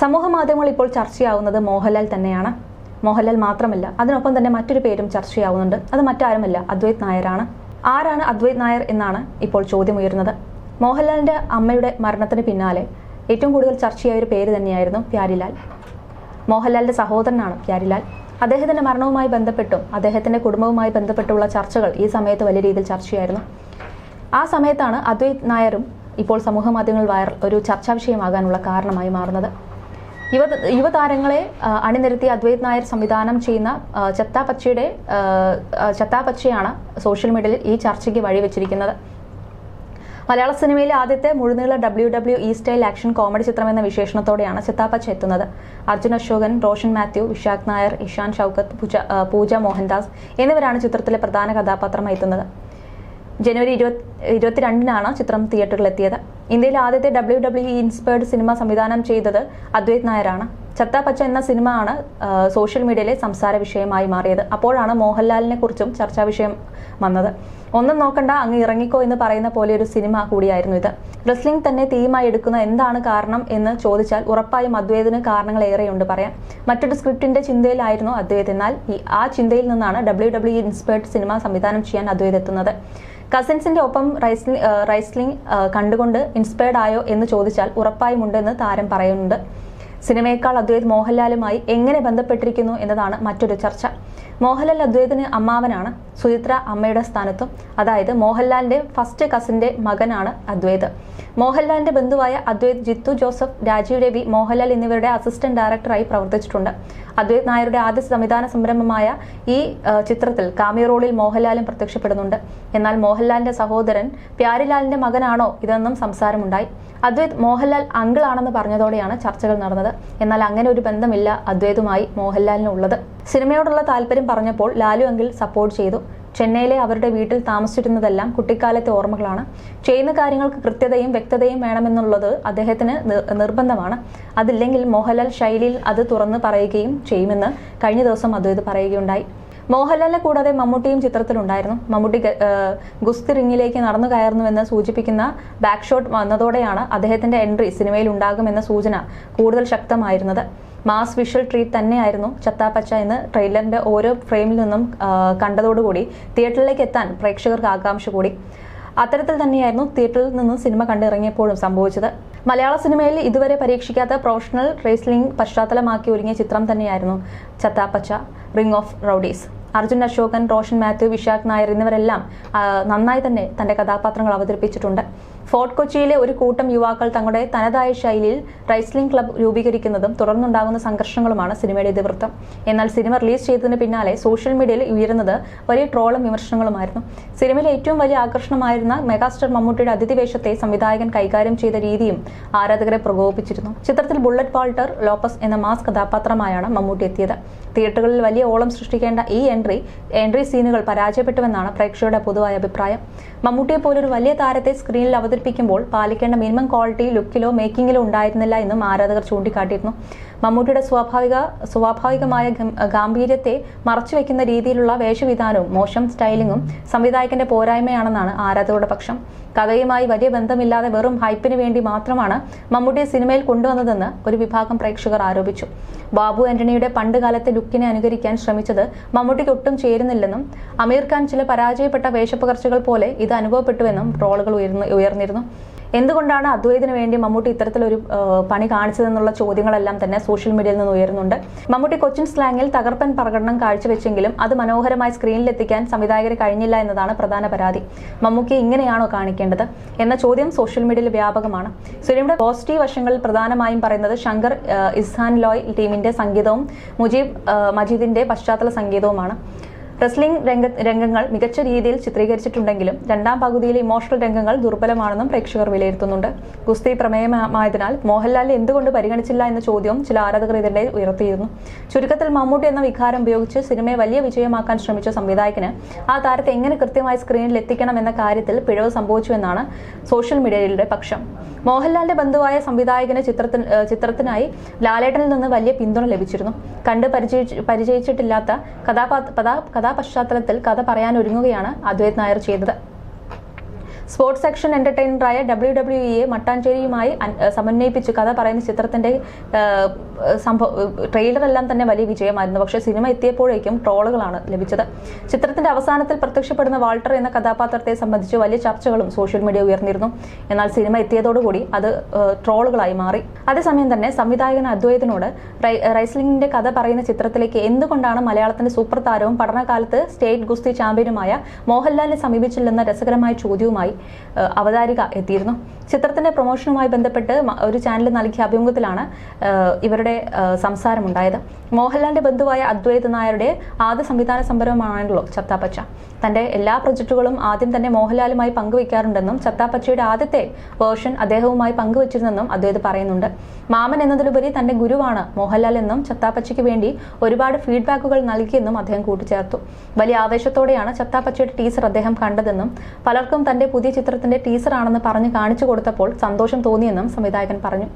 സമൂഹ മാധ്യമങ്ങൾ ഇപ്പോൾ ചർച്ചയാവുന്നത് മോഹൻലാൽ തന്നെയാണ്. മോഹൻലാൽ മാത്രമല്ല അതിനൊപ്പം തന്നെ മറ്റൊരു പേരും ചർച്ചയാവുന്നുണ്ട്. അത് മറ്റാരുമല്ല അദ്വൈത് നായരാണ്. ആരാണ് അദ്വൈത് നായർ എന്നാണ് ഇപ്പോൾ ചോദ്യമുയരുന്നത്. മോഹൻലാലിന്റെ അമ്മയുടെ മരണത്തിന് പിന്നാലെ ഏറ്റവും കൂടുതൽ ചർച്ചയായ ഒരു പേര് തന്നെയായിരുന്നു പ്യാരിലാൽ. മോഹൻലാലിന്റെ സഹോദരനാണ് പ്യാരിലാൽ. അദ്ദേഹത്തിന്റെ മരണവുമായി ബന്ധപ്പെട്ടും അദ്ദേഹത്തിന്റെ കുടുംബവുമായി ബന്ധപ്പെട്ടുള്ള ചർച്ചകൾ ഈ സമയത്ത് വലിയ രീതിയിൽ ചർച്ചയായിരുന്നു. ആ സമയത്താണ് അദ്വൈത് നായരും ഇപ്പോൾ സമൂഹ മാധ്യമങ്ങൾ വൈറൽ ഒരു ചർച്ചാ വിഷയമാകാനുള്ള കാരണമായി മാറുന്നത്. യുവ യുവതാരങ്ങളെ അണിനിരത്തി അദ്വൈത് നായർ സംവിധാനം ചെയ്യുന്ന ചത്താപച്ചയുടെ ചത്താപച്ചയാണ് സോഷ്യൽ മീഡിയയിൽ ഈ ചർച്ചയ്ക്ക് വഴിവെച്ചിരിക്കുന്നത്. മലയാള സിനിമയിലെ ആദ്യത്തെ മുഴുനീള W W E style action comedy ചിത്രം എന്ന വിശേഷണത്തോടെയാണ് ചിത്താപ്പച്ച എത്തുന്നത്. അർജുൻ അശോകൻ റോഷൻ മാത്യു വിശാഖ് നായർ ഇഷാൻ ഷൗക്കത്ത് പൂജ പൂജ മോഹൻദാസ് എന്നിവരാണ് ചിത്രത്തിലെ പ്രധാന കഥാപാത്രമായി എത്തുന്നത്. ജനുവരി ഇരുപത്തി ഇരുപത്തിരണ്ടിനാണ് ചിത്രം തിയേറ്ററിൽ ഇന്ത്യയിലെ ആദ്യത്തെ ഡബ്ല്യു ഡബ്ല്യു ഇൻസ്പയർഡ് സിനിമ സംവിധാനം ചെയ്തത് അദ്വൈത് നായരാണ്. ചത്ത പച്ച എന്ന സിനിമ ആണ് സോഷ്യൽ മീഡിയയിലെ സംസാര വിഷയമായി മാറിയത്. അപ്പോഴാണ് മോഹൻലാലിനെ കുറിച്ചും ചർച്ചാ വിഷയം വന്നത്. ഒന്നും നോക്കണ്ട അങ്ങ് ഇറങ്ങിക്കോ എന്ന് പറയുന്ന പോലെ ഒരു സിനിമ കൂടിയായിരുന്നു ഇത്. റെസ്ലിംഗ് തന്നെ തീമായി എടുക്കുന്ന എന്താണ് കാരണം എന്ന് ചോദിച്ചാൽ ഉറപ്പായും അദ്വൈതിന് കാരണങ്ങൾ ഏറെയുണ്ട് പറയാൻ. മറ്റൊരു സ്ക്രിപ്റ്റിന്റെ ചിന്തയിലായിരുന്നു അദ്വൈത്. എന്നാൽ ആ ചിന്തയിൽ നിന്നാണ് ഡബ്ല്യു ഡബ്ല്യു ഇൻസ്പയർഡ് സിനിമ സംവിധാനം ചെയ്യാൻ അദ്വൈത് എത്തുന്നത്. കസിൻസിന്റെ ഒപ്പം റൈസ്ലിംഗ് റൈസ്ലിംഗ് കണ്ടുകൊണ്ട് ഇൻസ്പയർഡ് ആയോ എന്ന് ചോദിച്ചാൽ ഉറപ്പായും ഉണ്ടെന്ന് താരം പറയുന്നുണ്ട്. സിനിമയേക്കാൾ അദ്വൈത് മോഹൻലാലുമായി എങ്ങനെ ബന്ധപ്പെട്ടിരിക്കുന്നു എന്നതാണ് മറ്റൊരു ചർച്ച. മോഹൻലാൽ അദ്വൈതിന് അമ്മാവനാണ്. സുചിത്ര അമ്മയുടെ സ്ഥാനത്തും അതായത് മോഹൻലാലിന്റെ ഫസ്റ്റ് കസിന്റെ മകനാണ് അദ്വൈത്. മോഹൻലാലിന്റെ ബന്ധുവായ അദ്വൈത് ജിത്തു ജോസഫ് രാജീവ് രവി മോഹൻലാൽ എന്നിവരുടെ അസിസ്റ്റന്റ് ഡയറക്ടറായി പ്രവർത്തിച്ചിട്ടുണ്ട്. അദ്വൈത് നായരുടെ ആദ്യ സംവിധാന സംരംഭമായ ഈ ചിത്രത്തിൽ കാമിയ റോളിൽ മോഹൻലാലും പ്രത്യക്ഷപ്പെടുന്നുണ്ട്. എന്നാൽ മോഹൻലാലിന്റെ സഹോദരൻ പ്യാരിലാലിന്റെ മകനാണോ ഇതെന്നും സംസാരമുണ്ടായി. അദ്വൈത് മോഹൻലാൽ അങ്കിളാണെന്ന് പറഞ്ഞതോടെയാണ് ചർച്ചകൾ നടന്നത്. എന്നാൽ അങ്ങനെ ഒരു ബന്ധമില്ല അദ്വൈതുമായി മോഹൻലാലിനുള്ളത്. സിനിമയോടുള്ള താല്പര്യം പറഞ്ഞപ്പോൾ ലാലു അങ്കിൾ സപ്പോർട്ട് ചെയ്തു. ചെന്നൈയിലെ അവരുടെ വീട്ടിൽ താമസിച്ചിരുന്നതെല്ലാം കുട്ടിക്കാലത്തെ ഓർമ്മകളാണ്. ചെയ്യുന്ന കാര്യങ്ങൾക്ക് കൃത്യതയും വ്യക്തതയും വേണമെന്നുള്ളത് അദ്ദേഹത്തിന് നിർബന്ധമാണ്. അതില്ലെങ്കിൽ മോഹൻലാൽ ശൈലിയിൽ അത് തുറന്ന് പറയുകയും ചെയ്യുമെന്ന് കഴിഞ്ഞ ദിവസം അദ്വൈത് പറയുകയുണ്ടായി. മോഹൻലാലിനെ കൂടാതെ മമ്മൂട്ടിയും ചിത്രത്തിലുണ്ടായിരുന്നു. മമ്മൂട്ടി ഗുസ്തി റിങ്ങിലേക്ക് നടന്നു കയറുന്നുവെന്ന് സൂചിപ്പിക്കുന്ന ബാക്ക് ഷോട്ട് വന്നതോടെയാണ് അദ്ദേഹത്തിന്റെ എൻട്രി സിനിമയിൽ ഉണ്ടാകുമെന്ന സൂചന കൂടുതൽ ശക്തമായിരുന്നത്. മാസ് വിഷ്വൽ ട്രീറ്റ് തന്നെയായിരുന്നു ചത്താപ്പച്ച എന്ന് ട്രെയിലറിന്റെ ഓരോ ഫ്രെയിമിൽ നിന്നും കണ്ടതോടുകൂടി തിയേറ്ററിലേക്ക് എത്താൻ പ്രേക്ഷകർക്ക് ആകാംക്ഷ കൂടി. അത്തരത്തിൽ തന്നെയായിരുന്നു തിയേറ്ററിൽ നിന്നും സിനിമ കണ്ടിറങ്ങിയപ്പോഴും സംഭവിച്ചത്. മലയാള സിനിമയിൽ ഇതുവരെ പരീക്ഷിക്കാത്ത പ്രൊഫഷണൽ റേസ്ലിംഗ് പശ്ചാത്തലമാക്കി ഒരുങ്ങിയ ചിത്രം തന്നെയായിരുന്നു Chathapacha ring of rowdies Arjun Ashokan Roshan Mathew Vishak Nair എന്നിവരെല്ലാം നന്നായി തന്നെ തന്റെ കഥാപാത്രങ്ങൾ അവതരിപ്പിച്ചിട്ടുണ്ട്. ഫോർട്ട് കൊച്ചിയിലെ ഒരു കൂട്ടം യുവാക്കൾ തങ്ങളുടെ തനതായ ശൈലിയിൽ റൈസ്ലിംഗ് ക്ലബ്ബ് രൂപീകരിക്കുന്നതും തുടർന്നുണ്ടാകുന്ന സംഘർഷങ്ങളുമാണ് സിനിമയുടെ ഇതിവൃത്തം. എന്നാൽ സിനിമ റിലീസ് ചെയ്തതിന് പിന്നാലെ സോഷ്യൽ മീഡിയയിൽ ഉയരുന്നത് വലിയ ട്രോളും വിമർശനങ്ങളുമായിരുന്നു. സിനിമയിലെ ഏറ്റവും വലിയ ആകർഷണമായിരുന്ന മെഗാസ്റ്റർ മമ്മൂട്ടിയുടെ അതിഥിവേഷത്തെ സംവിധായകൻ കൈകാര്യം ചെയ്ത രീതിയും ആരാധകരെ പ്രകോപിപ്പിച്ചിരുന്നു. ചിത്രത്തിൽ ബുള്ളറ്റ് വാൾട്ടർ ലോപ്പസ് എന്ന മാസ് കഥാപാത്രമായാണ് മമ്മൂട്ടി എത്തിയത്. തിയേറ്ററുകളിൽ വലിയ ഓളം സൃഷ്ടിക്കേണ്ട ഈ എൻട്രി എൻട്രി സീനുകൾ പരാജയപ്പെട്ടുവെന്നാണ് പ്രേക്ഷകരുടെ പൊതുവായ അഭിപ്രായം. മമ്മൂട്ടിയെ പോലൊരു വലിയ താരത്തെ സ്ക്രീനിൽ അവതരിപ്പിക്കുമ്പോൾ പാലിക്കേണ്ട മിനിമം ക്വാളിറ്റി ലുക്കിലോ മേക്കിങ്ങിലോ ഉണ്ടായിരുന്നില്ല എന്നും ആരാധകർ ചൂണ്ടിക്കാട്ടിയിരുന്നു. മമ്മൂട്ടിയുടെ സ്വാഭാവിക സ്വാഭാവികമായ ഗാംഭീര്യത്തെ മറച്ചുവെക്കുന്ന രീതിയിലുള്ള വേഷവിധാനവും മോശം സ്റ്റൈലിങ്ങും സംവിധായകന്റെ പോരായ്മയാണെന്നാണ് ആരാധകരുടെ പക്ഷം. കഥയുമായി വലിയ ബന്ധമില്ലാതെ വെറും ഹൈപ്പിന് വേണ്ടി മാത്രമാണ് മമ്മൂട്ടിയെ സിനിമയിൽ കൊണ്ടുവന്നതെന്ന് ഒരു വിഭാഗം പ്രേക്ഷകർ ആരോപിച്ചു. ബാബു ആന്റണിയുടെ പണ്ടുകാലത്തെ ലുക്കിനെ അനുകരിക്കാൻ ശ്രമിച്ചത് മമ്മൂട്ടിക്ക് ഒട്ടും ചേരുന്നില്ലെന്നും അമീർ ഖാൻ ചില പരാജയപ്പെട്ട വേഷപ്പകർച്ചകൾ പോലെ ഇത് അനുഭവപ്പെട്ടുവെന്നും ട്രോളുകൾ ഉയർന്നു ഉയർന്നിരുന്നു. എന്തുകൊണ്ടാണ് അദ്വൈതിന് വേണ്ടി മമ്മൂട്ടി ഇത്തരത്തിലൊരു പണി കാണിച്ചതെന്നുള്ള ചോദ്യങ്ങളെല്ലാം തന്നെ സോഷ്യൽ മീഡിയയിൽ നിന്ന് ഉയരുന്നുണ്ട്. മമ്മൂട്ടി കൊച്ചിൻ സ്ലാങ്ങിൽ തകർപ്പൻ പ്രകടനം കാഴ്ചവെച്ചെങ്കിലും അത് മനോഹരമായി സ്ക്രീനിലെത്തിക്കാൻ സംവിധായകർ കഴിഞ്ഞില്ല എന്നതാണ് പ്രധാന പരാതി. മമ്മൂക്കി ഇങ്ങനെയാണോ കാണിക്കേണ്ടത് എന്ന ചോദ്യം സോഷ്യൽ മീഡിയയിൽ വ്യാപകമാണ്. സിനിമയുടെ പോസിറ്റീവ് വശങ്ങളിൽ പ്രധാനമായും പറയുന്നത് ശങ്കർ ഇസ്ഹാൻ ലോയ് ടീമിന്റെ സംഗീതവും മുജീബ് മജീദിന്റെ പശ്ചാത്തല സംഗീതവുമാണ്. റെസ്ലിംഗ് രംഗ രംഗങ്ങൾ മികച്ച രീതിയിൽ ചിത്രീകരിച്ചിട്ടുണ്ടെങ്കിലും രണ്ടാം പകുതിയിലെ ഇമോഷണൽ രംഗങ്ങൾ ദുർബലമാണെന്നും പ്രേക്ഷകർ വിലയിരുത്തുന്നുണ്ട്. ഗുസ്തി പ്രമേയമായതിനാൽ മോഹൻലാലിനെ എന്തുകൊണ്ട് പരിഗണിച്ചില്ല എന്ന ചോദ്യവും ചില ആരാധകർ ഇതിനിടെ ഉയർത്തിയിരുന്നു. ചുരുക്കത്തിൽ മമ്മൂട്ടി എന്ന വികാരം ഉപയോഗിച്ച് സിനിമയെ വലിയ വിജയമാക്കാൻ ശ്രമിച്ച സംവിധായകന് ആ താരത്തെ എങ്ങനെ കൃത്യമായി സ്ക്രീനിൽ എത്തിക്കണം എന്ന കാര്യത്തിൽ പിഴവ് സംഭവിച്ചുവെന്നാണ് സോഷ്യൽ മീഡിയയുടെ പക്ഷം. മോഹൻലാലിന്റെ ബന്ധുവായ സംവിധായകന് ചിത്രത്തിന് ചിത്രത്തിനായി ലാലേട്ടനിൽ നിന്ന് വലിയ പിന്തുണ ലഭിച്ചിരുന്നു. കണ്ട് പരിചയിച്ച് പരിചയിച്ചിട്ടില്ലാത്ത കഥാപാ കഥാ കഥാപശ്ചാത്തലത്തിൽ കഥ പറയാൻ ഒരുങ്ങുകയാണ് അദ്വൈത് നായർ ചെയ്തത്. സ്പോർട്സ് സെക്ഷൻ എന്റർടൈനറായ ഡബ്ല്യു ഡബ്ല്യു ഇയെ മട്ടാഞ്ചേരിയുമായി സമന്വയിപ്പിച്ച് കഥ പറയുന്ന ചിത്രത്തിന്റെ സംഭവ ട്രെയിലറെല്ലാം തന്നെ വലിയ വിജയമായിരുന്നു. പക്ഷേ സിനിമ എത്തിയപ്പോഴേക്കും ട്രോളുകളാണ് ലഭിച്ചത്. ചിത്രത്തിന്റെ അവസാനത്തിൽ പ്രത്യക്ഷപ്പെടുന്ന വാൾട്ടർ എന്ന കഥാപാത്രത്തെ സംബന്ധിച്ച് വലിയ ചർച്ചകളും സോഷ്യൽ മീഡിയ ഉയർന്നിരുന്നു. എന്നാൽ സിനിമ എത്തിയതോടുകൂടി അത് ട്രോളുകളായി മാറി. അതേസമയം തന്നെ സംവിധായകൻ അദ്വൈതനോട് റൈസ്ലിംഗിന്റെ കഥ പറയുന്ന ചിത്രത്തിലേക്ക് എന്തുകൊണ്ടാണ് മലയാളത്തിന്റെ സൂപ്പർ താരവും പഠനകാലത്ത് സ്റ്റേറ്റ് ഗുസ്തി ചാമ്പ്യനുമായ മോഹൻലാലിനെ സമീപിച്ചില്ലെന്ന രസകരമായ ചോദ്യവുമായി അവതാരിക എത്തിയിരുന്നു. ചിത്രത്തിന്റെ പ്രൊമോഷനുമായി ബന്ധപ്പെട്ട് ഒരു ചാനൽ നൽകിയ അഭിമുഖത്തിലാണ് ഇവരുടെ സംസാരം സംസാരമുണ്ടായത്. മോഹൻലാലിന്റെ ബന്ധുവായ അദ്വൈത് നായരുടെ ആദ്യ സംവിധാന സംരംഭമാണല്ലോ ചത്താപ്പച്ച. തന്റെ എല്ലാ പ്രൊജക്ടുകളും ആദ്യം തന്നെ മോഹൻലാലുമായി പങ്കുവയ്ക്കാറുണ്ടെന്നും ചത്താപ്പച്ചയുടെ ആദ്യത്തെ വേർഷൻ അദ്ദേഹവുമായി പങ്കുവച്ചിരുന്നെന്നും അദ്വൈത് പറയുന്നുണ്ട്. മാമൻ എന്നതിലുപരി തന്റെ ഗുരുവാണ് മോഹൻലാൽ എന്നും ചത്താപ്പച്ചയ്ക്ക് വേണ്ടി ഒരുപാട് ഫീഡ്ബാക്കുകൾ നൽകിയെന്നും അദ്ദേഹം കൂട്ടിച്ചേർത്തു. വലിയ ആവേശത്തോടെയാണ് ചത്താപ്പച്ചയുടെ ടീസർ അദ്ദേഹം കണ്ടതെന്നും പലർക്കും തന്റെ പുതിയ ചിത്രത്തിന്റെ ടീസർ ആണെന്ന് പറഞ്ഞ് കാണിച്ചു കൊടുത്തപ്പോൾ സന്തോഷം തോന്നിയെന്നും സംവിധായകൻ പറഞ്ഞു.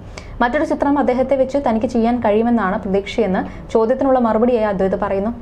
മറ്റൊരു ചിത്രം അദ്ദേഹത്തെ വെച്ച് തനിക്ക് ചെയ്യാൻ കഴിയുമെന്നാണ് പ്രതീക്ഷയെന്ന് ചോദ്യത്തിനുള്ള മറുപടിയായി അദ്വൈത് പറയുന്നു.